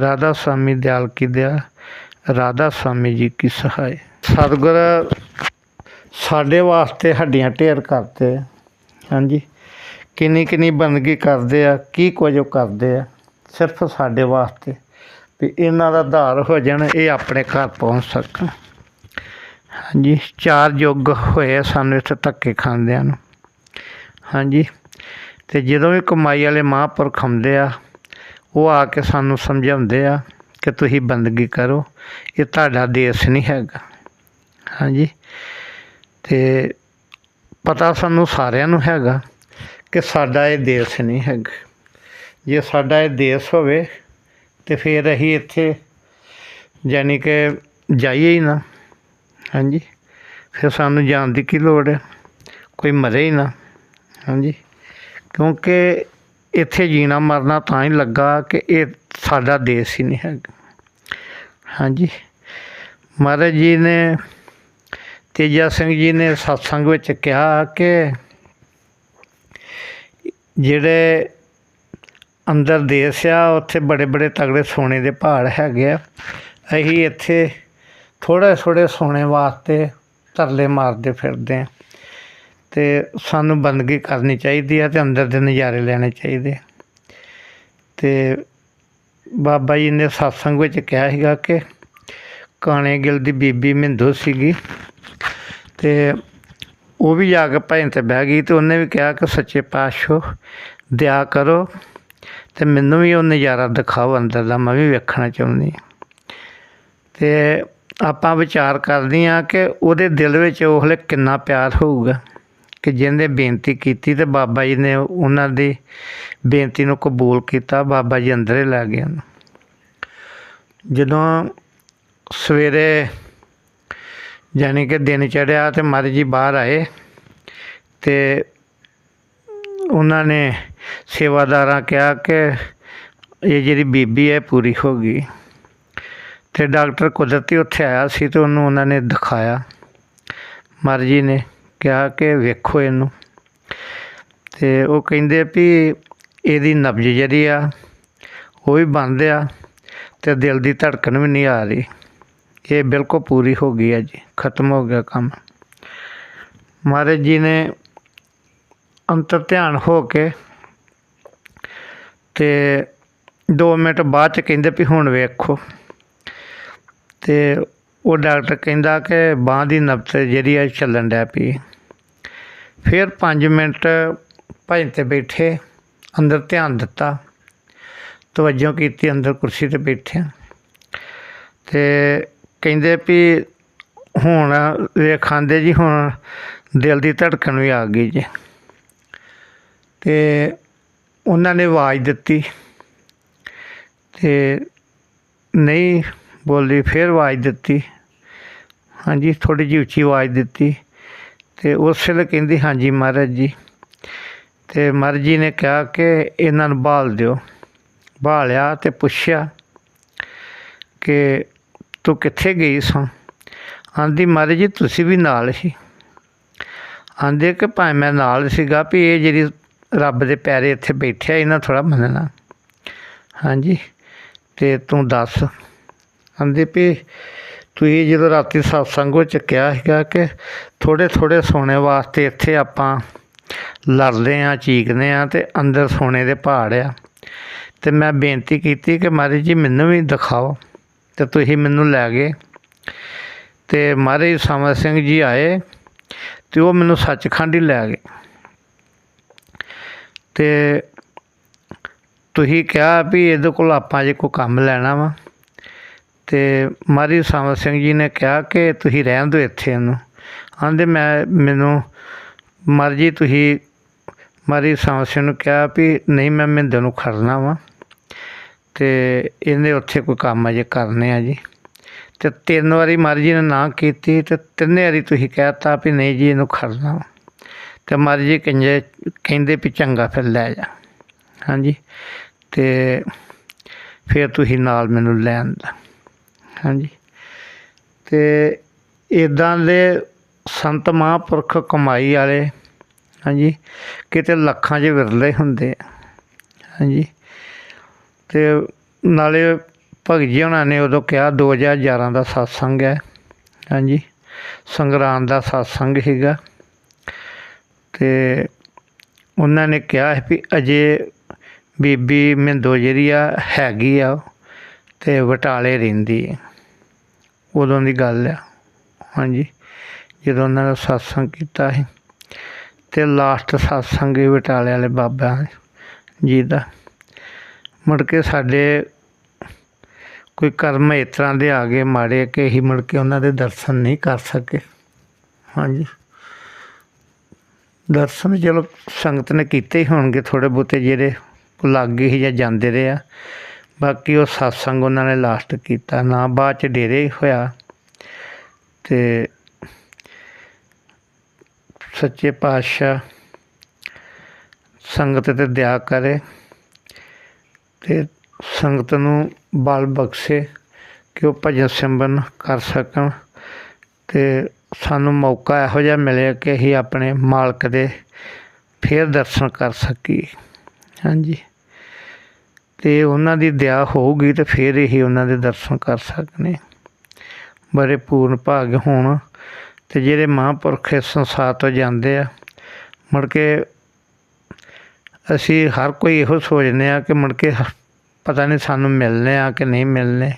ਰਾਧਾ ਸਵਾਮੀ ਦਿਆਲ ਕੀ ਦਿਆ ਰਾਧਾ ਸਵਾਮੀ ਜੀ ਕੀ ਸਹਾਇ। ਸਤਗੁਰ ਸਾਡੇ ਵਾਸਤੇ ਹੱਡੀਆਂ ਢੇਰ ਕਰਦੇ ਹਾਂਜੀ। ਕਿੰਨੀ ਕਿੰਨੀ ਬੰਦਗੀ ਕਰਦੇ ਆ, ਕੀ ਕੁਝ ਉਹ ਕਰਦੇ ਆ, ਸਿਰਫ ਸਾਡੇ ਵਾਸਤੇ। ਵੀ ਇਹਨਾਂ ਦਾ ਆਧਾਰ ਹੋ ਜਾਣ, ਇਹ ਆਪਣੇ ਘਰ ਪਹੁੰਚ ਸਕਣ। ਹਾਂਜੀ। ਚਾਰ ਯੁੱਗ ਹੋਏ ਸਾਨੂੰ ਇੱਥੇ ਧੱਕੇ ਖਾਂਦਿਆਂ ਨੂੰ। ਹਾਂਜੀ। ਤੇ ਜਦੋਂ ਵੀ ਕਮਾਈ ਵਾਲੇ ਮਹਾਂਪੁਰਖ ਹੁੰਦੇ ਆ ਉਹ ਆ ਕੇ ਸਾਨੂੰ ਸਮਝਾਉਂਦੇ ਆ ਕਿ ਤੁਸੀਂ ਬੰਦਗੀ ਕਰੋ, ਇਹ ਤੁਹਾਡਾ ਦੇਸ਼ ਨਹੀਂ ਹੈਗਾ। ਹਾਂਜੀ? ਤੇ ਪਤਾ ਸਾਨੂੰ ਸਾਰਿਆਂ ਨੂੰ ਹੈਗਾ ਕਿ ਸਾਡਾ ਇਹ ਦੇਸ਼ ਨਹੀਂ ਹੈਗਾ। ਜੇ ਸਾਡਾ ਇਹ ਦੇਸ਼ ਹੋਵੇ ਤੇ ਫਿਰ ਅਸੀਂ ਇੱਥੇ ਯਾਨੀ ਕਿ ਜਾਈਏ ਹੀ ਨਾ। ਹਾਂਜੀ? ਫਿਰ ਸਾਨੂੰ ਜਾਣ ਦੀ ਕੀ ਲੋੜ ਹੈ? ਕੋਈ ਮਰੇ ਹੀ ਨਾ। ਹਾਂਜੀ? ਕਿਉਂਕਿ ਇੱਥੇ ਜੀਣਾ ਮਰਨਾ ਤਾਂ ਹੀ ਲੱਗਾ ਕਿ ਇਹ ਸਾਡਾ ਦੇਸ਼ ਹੀ ਨਹੀਂ ਹੈਗਾ। ਹਾਂਜੀ। ਮਹਾਰਾਜ ਜੀ ਨੇ, ਤੇਜਾ ਸਿੰਘ ਜੀ ਨੇ ਸਤਸੰਗ ਵਿੱਚ ਕਿਹਾ ਕਿ ਜਿਹੜੇ ਅੰਦਰ ਦੇਸ਼ ਆ, ਉੱਥੇ ਬੜੇ ਬੜੇ ਤਗੜੇ ਸੋਨੇ ਦੇ ਪਹਾੜ ਹੈਗੇ ਆ। ਅਸੀਂ ਇੱਥੇ ਥੋੜ੍ਹੇ ਥੋੜ੍ਹੇ ਸੋਨੇ ਵਾਸਤੇ ਤਰਲੇ ਮਾਰਦੇ ਫਿਰਦੇ ਆ। ਤੇ ਸਾਨੂੰ ਬੰਦਗੀ ਕਰਨੀ ਚਾਹੀਦੀ ਆ ਤੇ ਅੰਦਰ ਦੇ ਨਜ਼ਾਰੇ ਲੈਣੇ ਚਾਹੀਦੇ ਆ। ਤੇ ਬਾਬਾ ਜੀ ਨੇ ਸਤਸੰਗ ਵਿੱਚ ਕਿਹਾ ਸੀਗਾ ਕਿ ਕਾਣੇ ਗਿਲ ਦੀ ਬੀਬੀ ਮਿੰਦੋ ਸੀਗੀ ਤੇ ਉਹ ਵੀ ਜਾ ਕੇ ਭੈਣ ਤੇ ਬਹਿ ਗਈ ਤੇ ਉਹਨੇ ਵੀ ਕਿਹਾ ਕਿ ਸੱਚੇ ਪਾਤਸ਼ਾਹ ਦਿਆ ਕਰੋ ਤੇ ਮੈਨੂੰ ਵੀ ਉਹ ਨਜ਼ਾਰਾ ਦਿਖਾਓ ਅੰਦਰ ਦਾ, ਮੈਂ ਵੀ ਵੇਖਣਾ ਚਾਹੁੰਦੀ ਹਾਂ ਤੇ ਆਪਾਂ ਵਿਚਾਰ ਕਰਦੇ ਹਾਂ ਕਿ ਉਹਦੇ ਦਿਲ ਵਿੱਚ ਉਹ ਹਲੇ ਕਿੰਨਾ ਪਿਆਰ ਹੋਊਗਾ ਕਿ ਜਿਹਨੇ ਬੇਨਤੀ ਕੀਤੀ ਤੇ ਬਾਬਾ ਜੀ ਨੇ ਉਹਨਾਂ ਦੀ ਬੇਨਤੀ ਨੂੰ ਕਬੂਲ ਕੀਤਾ, ਬਾਬਾ ਜੀ ਅੰਦਰੇ ਲੈ ਗਏ ਉਹਨੂੰ। ਜਦੋਂ ਸਵੇਰੇ ਯਾਨੀ ਕਿ ਦਿਨ ਚੜਿਆ ਤੇ ਮਹਾਰਾਜ ਜੀ ਬਾਹਰ ਆਏ ਤੇ ਉਹਨਾਂ ਨੇ ਸੇਵਾਦਾਰਾਂ ਕਿਹਾ ਕਿ ਇਹ ਜਿਹੜੀ ਬੀਬੀ ਹੈ ਪੂਰੀ ਹੋ ਗਈ ਤੇ ਡਾਕਟਰ ਕੁਦਰਤੀ ਉੱਥੇ ਆਇਆ ਸੀ ਤੇ ਉਹਨੂੰ ਉਹਨਾਂ ਨੇ ਦਿਖਾਇਆ। ਮਰਜ਼ੀ ਨੇ ਕਿਹਾ ਕਿ ਵੇਖੋ ਇਹਨੂੰ। ਤੇ ਉਹ ਕਹਿੰਦੇ ਵੀ ਇਹਦੀ ਨਬਜ ਜਿਹੜੀ ਆ, ਉਹ ਵੀ ਬੰਦ ਆ ਤੇ ਦਿਲ ਦੀ ਧੜਕਣ ਵੀ ਨਹੀਂ ਆ ਰਹੀ। ਇਹ ਬਿਲਕੁਲ ਪੂਰੀ ਹੋ ਗਈ ਹੈ ਜੀ ਖਤਮ ਹੋ ਗਿਆ ਕੰਮ। ਮਹਾਰਾਜ ਜੀ ਨੇ ਅੰਤਰ ਧਿਆਨ ਹੋ ਕੇ ਤੇ 2 ਮਿੰਟ ਬਾਅਦ ਚ ਕਹਿੰਦੇ ਵੀ ਹੁਣ ਵੇਖੋ। ਤੇ ਉਹ ਡਾਕਟਰ ਕਹਿੰਦਾ ਕਿ ਬਾਂਹ ਦੀ ਨਬਜ਼ ਜਿਹੜੀ ਆ ਚੱਲਣ ਡਿਆ ਪਈ। ਫਿਰ 5 ਮਿੰਟ ਭਜਨ ਤੇ ਬੈਠੇ, ਅੰਦਰ ਧਿਆਨ ਦਿੱਤਾ, ਤਵੱਜੋ ਕੀਤੀ, ਅੰਦਰ ਕੁਰਸੀ ਤੇ ਬੈਠੇ ਤੇ ਕਹਿੰਦੇ ਵੀ ਹੁਣ ਇਹ ਖਾਂਦੇ ਜੀ, ਹੁਣ ਦਿਲ ਦੀ ਧੜਕਣ ਵੀ ਆ ਗਈ ਜੀ। ਤੇ ਉਹਨਾਂ ਨੇ ਆਵਾਜ਼ ਦਿੱਤੀ। ਤੇ ਨਹੀਂ ਬੋਲੀ, ਫਿਰ ਆਵਾਜ਼ ਦਿੱਤੀ। ਹਾਂਜੀ ਥੋੜੀ ਜਿਹੀ ਉੱਚੀ ਆਵਾਜ਼ ਦਿੱਤੀ। ਤੇ ਉਸ ਵੇਲੇ ਕਹਿੰਦੀ, ਹਾਂਜੀ ਮਹਾਰਾਜ ਜੀ। ਤੇ ਮਹਾਰਾਜ ਜੀ ਨੇ ਕਿਹਾ ਕਿ ਇਹਨਾਂ ਨੂੰ ਬਾਲ ਦਿਓ। ਬਾਲਿਆ ਤੇ ਪੁੱਛਿਆ ਕਿ ਤੂੰ ਕਿੱਥੇ ਗਈ ਸਾਂ ਆਂਦੀ, ਮਹਾਰਾਜ ਜੀ, ਤੁਸੀਂ ਵੀ ਨਾਲ ਸੀ। ਆਂਦੇ ਕਿ ਭਾਵੇਂ ਮੈਂ ਨਾਲ ਸੀਗਾ ਵੀ ਇਹ ਜਿਹੜੀ ਰੱਬ ਦੇ ਪੈਰੇ ਇੱਥੇ ਬੈਠਿਆ, ਇਹਨਾਂ ਥੋੜਾ ਮੰਨਣਾ। ਹਾਂਜੀ, ਤੇ ਤੂੰ ਦੱਸ। ਆਂਦੇ ਵੀ ਤੁਸੀਂ ਜਦੋਂ ਰਾਤੀ ਸਤਸੰਗ ਵਿੱਚ ਕਿਹਾ ਸੀਗਾ ਕਿ ਥੋੜੇ ਥੋੜੇ ਸੋਨੇ ਵਾਸਤੇ ਇੱਥੇ ਆਪਾਂ ਲੜਦੇ ਆ, ਚੀਕਦੇ ਆ ਤੇ ਅੰਦਰ ਸੋਨੇ ਦੇ ਪਹਾੜ ਆ। ਤੇ ਮੈਂ ਬੇਨਤੀ ਕੀਤੀ ਕਿ ਮਹਾਰਾਜ ਜੀ ਮੈਨੂੰ ਵੀ ਦਿਖਾਓ ਤੇ ਤੁਸੀਂ ਮੈਨੂੰ ਲੈ ਗਏ। ਤੇ ਮਹਾਰਾਜ ਸਮਰ ਸਿੰਘ ਜੀ ਆਏ ਤੇ ਉਹ ਮੈਨੂੰ ਸੱਚਖੰਡ ਹੀ ਲੈ ਗਏ। ਤੇ ਤੁਸੀਂ ਕਿਹਾ ਵੀ ਇਹਦੇ ਕੋਲ ਆਪਾਂ ਜੇ ਕੋਈ ਕੰਮ ਲੈਣਾ ਵਾ ਤੇ ਮਹਾਰਾਜ ਸਮਰ ਸਿੰਘ ਜੀ ਨੇ ਕਿਹਾ ਕਿ ਤੁਸੀਂ ਰਹਿਣ ਦਿਓ ਇੱਥੇ ਇਹਨੂੰ। ਆਂਦੇ ਮੈਂ, ਮੈਨੂੰ ਮਰਜ਼ੀ ਤੁਸੀਂ ਮਹਾਰਾਜ ਸਮਰ ਸਿੰਘ ਨੂੰ ਕਿਹਾ ਵੀ ਨਹੀਂ ਮੈਂ ਮਹਿੰਦਰ ਨੂੰ ਖੜਨਾ ਵਾ। ਤੇ ਇਹਨੇ ਉੱਥੇ ਕੋਈ ਕੰਮ ਅਜੇ ਕਰਨੇ ਆ ਜੀ। ਤੇ ਤਿੰਨ ਵਾਰੀ ਮਰਜ਼ੀ ਨੇ ਨਾ ਕੀਤੀ ਤੇ ਤਿੰਨੇ ਵਾਰੀ ਤੁਸੀਂ ਕਹਿਤਾ ਵੀ ਨਹੀਂ ਜੀ ਇਹਨੂੰ ਖੜਨਾ ਵਾ। ਤੇ ਮਰਜ਼ੀ ਜੀ ਕਹਿੰਦੇ ਕਹਿੰਦੇ ਵੀ ਚੰਗਾ ਫਿਰ ਲੈ ਜਾ। ਹਾਂਜੀ। ਤੇ ਫਿਰ ਤੁਸੀਂ ਨਾਲ ਮੈਨੂੰ ਲੈਣ ਦਾ ਹਾਂਜੀ। ਤੇ ਇਦਾਂ ਦੇ ਸੰਤ ਮਹਾਂਪੁਰਖ ਕਮਾਈ ਵਾਲੇ, ਹਾਂਜੀ, ਕਿਤੇ ਲੱਖਾਂ 'ਚ ਵਿਰਲੇ ਹੁੰਦੇ ਆ, ਹਾਂਜੀ। ਤੇ ਨਾਲੇ ਭਗਤ ਜੀ ਉਹਨਾਂ ਨੇ ਉਦੋਂ ਕਿਹਾ 2011 ਦਾ satsang ਹੈ, ਹਾਂਜੀ। ਸੰਗਰਾਂਦ ਦਾ satsang ਸੀਗਾ। ਤੇ ਉਹਨਾਂ ਨੇ ਕਿਹਾ ਵੀ ਅਜੇ ਬੀਬੀ ਮਿੰਦੋ ਜਿਹੜੀ ਆ ਹੈਗੀ ਆ ਤੇ ਬਟਾਲੇ ਰਹਿੰਦੀ ਹੈ ਉਦੋਂ ਦੀ ਗੱਲ ਆ। ਹਾਂਜੀ। ਜਦੋਂ ਉਹਨਾਂ ਦਾ satsang ਕੀਤਾ ਸੀ ਤੇ ਲਾਸਟ satsang ਹੀ ਬਟਾਲੇ ਵਾਲੇ ਬਾਬਾ ਜੀ ਦਾ। ਮੁੜ ਕੇ ਸਾਡੇ ਕੋਈ ਕਰਮ ਇਸ ਤਰ੍ਹਾਂ ਦੇ ਆ ਗਏ ਮਾੜੇ ਕਿ ਅਸੀਂ ਮੁੜ ਕੇ ਉਹਨਾਂ ਦੇ ਦਰਸ਼ਨ ਨਹੀਂ ਕਰ ਸਕੇ। ਹਾਂਜੀ। ਦਰਸ਼ਨ ਚਲੋ ਸੰਗਤ ਨੇ ਕੀਤੇ ਹੀ ਹੋਣਗੇ ਥੋੜੇ ਬਹੁਤੇ ਜਿਹੜੇ ਲਾਗੇ ਹੀ ਜਾਂ ਜਾਂਦੇ ਰਹੇ ਆ। ਬਾਕੀ ਉਹ satsang ਉਹਨਾਂ ਨੇ ਲਾਸਟ ਕੀਤਾ, ਨਾ ਬਾਅਦ ਚ ਡੇਰੇ ਹੀ ਹੋਇਆ ਤੇ ਸੱਚੇ ਪਾਤਸ਼ਾਹ ਸੰਗਤ ਤੇ ਦਇਆ ਕਰੇ ਤੇ ਸੰਗਤ ਨੂੰ ਬਲ ਬਖਸ਼ੇ ਕਿ ਉਹ ਭਜਨ ਸਿਮਰਨ ਕਰ ਸਕਣ ਤੇ ਸਾਨੂੰ ਮੌਕਾ ਇਹੋ ਜਿਹਾ ਮਿਲਿਆ ਕਿ ਅਸੀਂ ਆਪਣੇ ਮਾਲਕ ਦੇ ਫੇਰ ਦਰਸ਼ਨ ਕਰ ਸਕੀਏ। ਹਾਂਜੀ। ਤੇ ਉਹਨਾਂ ਦੀ ਦਇਆ ਹੋਊਗੀ ਤੇ ਫਿਰ ਹੀ ਉਹਨਾਂ ਦੇ ਦਰਸ਼ਨ ਕਰ ਸਕਨੇ। ਬੜੇ ਪੂਰਨ ਭਾਗ ਹੋਣ। ਤੇ ਜਿਹੜੇ ਮਹਾਂਪੁਰਖ ਇਸ ਸੰਸਾਰ ਤੋਂ ਜਾਂਦੇ ਆ, ਮੁੜ ਕੇ ਅਸੀਂ ਹਰ ਕੋਈ ਇਹੋ ਸੋਚਦੇ ਆ ਕਿ ਮੁੜ ਕੇ ਪਤਾ ਨਹੀਂ ਸਾਨੂੰ ਮਿਲਨੇ ਆ ਕਿ ਨਹੀਂ ਮਿਲਨੇ।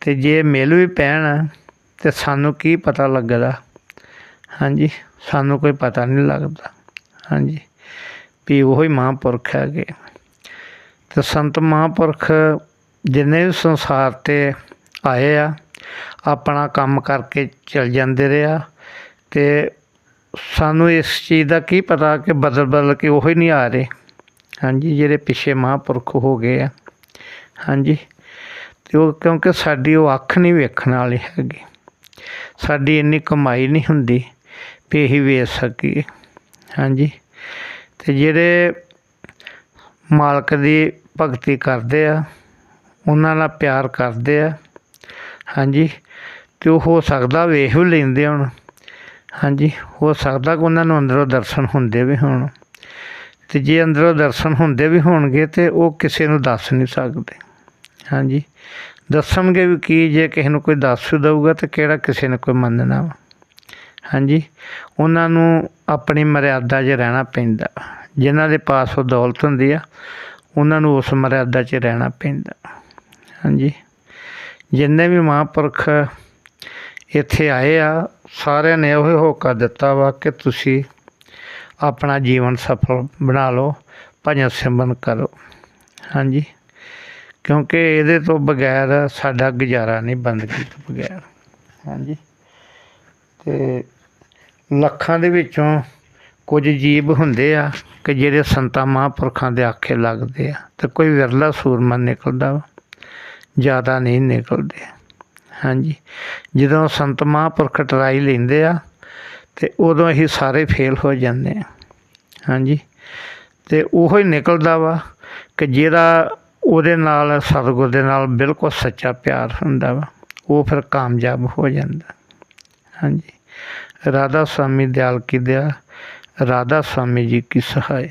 ਤੇ ਜੇ ਮਿਲ ਵੀ ਪੈਣ, ਤੇ ਸਾਨੂੰ ਕੀ ਪਤਾ ਲੱਗਦਾ? ਹਾਂਜੀ, ਸਾਨੂੰ ਕੋਈ ਪਤਾ ਨਹੀਂ ਲੱਗਦਾ। ਹਾਂਜੀ, ਵੀ ਉਹੀ ਮਹਾਂਪੁਰਖ ਹੈਗੇ। ਤੇ ਸੰਤ ਮਹਾਂਪੁਰਖ ਜਿੰਨੇ ਵੀ ਸੰਸਾਰ ਤੇ ਆਏ ਆ, ਆਪਣਾ ਕੰਮ ਕਰਕੇ ਚਲ ਜਾਂਦੇ ਰਿਹਾ ਤੇ ਸਾਨੂੰ ਇਸ ਚੀਜ਼ ਦਾ ਕੀ ਪਤਾ ਕਿ ਬਦਲ ਬਦਲ ਕੇ ਉਹ ਹੀ ਨਹੀਂ ਆ ਰਹੇ। ਹਾਂਜੀ, ਜਿਹੜੇ ਪਿੱਛੇ ਮਹਾਂਪੁਰਖ ਹੋ ਗਏ ਆ। ਹਾਂਜੀ, ਤੇ ਉਹ ਕਿਉਂਕਿ ਸਾਡੀ ਉਹ ਅੱਖ ਨਹੀਂ ਵੇਖਣ ਵਾਲੀ ਹੈਗੀ। ਸਾਡੀ ਇੰਨੀ ਕਮਾਈ ਨਹੀਂ ਹੁੰਦੀ ਵੀ ਇਹੀ ਵੇਚ ਸਕੀਏ। ਹਾਂਜੀ, ਤੇ ਜਿਹੜੇ ਮਾਲਕ ਦੀ ਭਗਤੀ ਕਰਦੇ ਆ, ਉਹਨਾਂ ਨਾਲ ਪਿਆਰ ਕਰਦੇ ਆ। ਹਾਂਜੀ, ਤੇ ਉਹ ਹੋ ਸਕਦਾ ਵੇਖ ਵੀ ਲੈਂਦੇ ਹੁਣ। ਹਾਂਜੀ, ਹੋ ਸਕਦਾ ਕਿ ਉਹਨਾਂ ਨੂੰ ਅੰਦਰੋਂ ਦਰਸ਼ਨ ਹੁੰਦੇ ਵੀ ਹੋਣ। ਤੇ ਜੇ ਅੰਦਰੋਂ ਦਰਸ਼ਨ ਹੁੰਦੇ ਵੀ ਹੋਣਗੇ ਤੇ ਉਹ ਕਿਸੇ ਨੂੰ ਦੱਸ ਨਹੀਂ ਸਕਦੇ। ਹਾਂਜੀ, ਦੱਸਣਗੇ ਵੀ ਕੀ ਜੇ ਕਿਸੇ ਨੂੰ ਕੋਈ ਦੱਸ ਵੀ ਦਊਗਾ ਤੇ ਕਿਹੜਾ ਕਿਸੇ ਨੇ ਕੋਈ ਮੰਨਣਾ ਵਾ। ਹਾਂਜੀ, ਉਹਨਾਂ ਨੂੰ ਆਪਣੀ ਮਰਿਆਦਾ 'ਚ ਰਹਿਣਾ ਪੈਂਦਾ। ਜਿਨ੍ਹਾਂ ਦੇ ਪਾਸ ਉਹ ਦੌਲਤ ਹੁੰਦੀ ਆ ਉਹਨਾਂ ਨੂੰ ਉਸ ਮਰਿਆਦਾ 'ਚ ਰਹਿਣਾ ਪੈਂਦਾ। ਹਾਂਜੀ। ਜਿੰਨੇ ਵੀ ਮਹਾਂਪੁਰਖ ਇੱਥੇ ਆਏ ਆ, ਸਾਰਿਆਂ ਨੇ ਉਹ ਹੋਕਾ ਦਿੱਤਾ ਵਾ ਕਿ ਤੁਸੀਂ ਆਪਣਾ ਜੀਵਨ ਸਫਲ ਬਣਾ ਲਓ, ਭਜਨ ਸਿਮਰਨ ਕਰੋ। ਹਾਂਜੀ। ਕਿਉਂਕਿ ਇਹਦੇ ਤੋਂ ਬਗੈਰ ਸਾਡਾ ਗੁਜ਼ਾਰਾ ਨਹੀਂ ਬੰਦਗੀ ਤੋਂ ਬਗੈਰ। ਹਾਂਜੀ। ਤੇ ਲੱਖਾਂ ਦੇ ਵਿੱਚੋਂ ਕੁਝ ਜੀਵ ਹੁੰਦੇ ਆ ਕਿ ਜਿਹੜੇ ਸੰਤਾਂ ਮਹਾਂਪੁਰਖਾਂ ਦੇ ਆਖੇ ਲੱਗਦੇ ਆ, ਤੇ ਕੋਈ ਵਿਰਲਾ ਸੂਰਮਾ ਨਿਕਲਦਾ ਵਾ, ਜ਼ਿਆਦਾ ਨਹੀਂ ਨਿਕਲਦੇ। ਹਾਂਜੀ, ਜਦੋਂ ਸੰਤ ਮਹਾਂਪੁਰਖ ਟਰਾਈ ਲੈਂਦੇ ਆ, ਤੇ ਉਦੋਂ ਅਸੀਂ ਸਾਰੇ ਫੇਲ ਹੋ ਜਾਂਦੇ ਆ। ਹਾਂਜੀ, ਤੇ ਉਹੋ ਹੀ ਨਿਕਲਦਾ ਵਾ ਕਿ ਜਿਹੜਾ ਉਹਦੇ ਨਾਲ, ਸਤਿਗੁਰ ਦੇ ਨਾਲ ਬਿਲਕੁਲ ਸੱਚਾ ਪਿਆਰ ਹੁੰਦਾ ਵਾ, ਉਹ ਫਿਰ ਕਾਮਯਾਬ ਹੋ ਜਾਂਦਾ। ਹਾਂਜੀ, ਰਾਧਾ ਸਵਾਮੀ ਦਿਆਲ ਕੀ ਦਿਆ ਰਾਧਾ ਸਵਾਮੀ ਜੀ ਕੀ ਸਹਾਇ।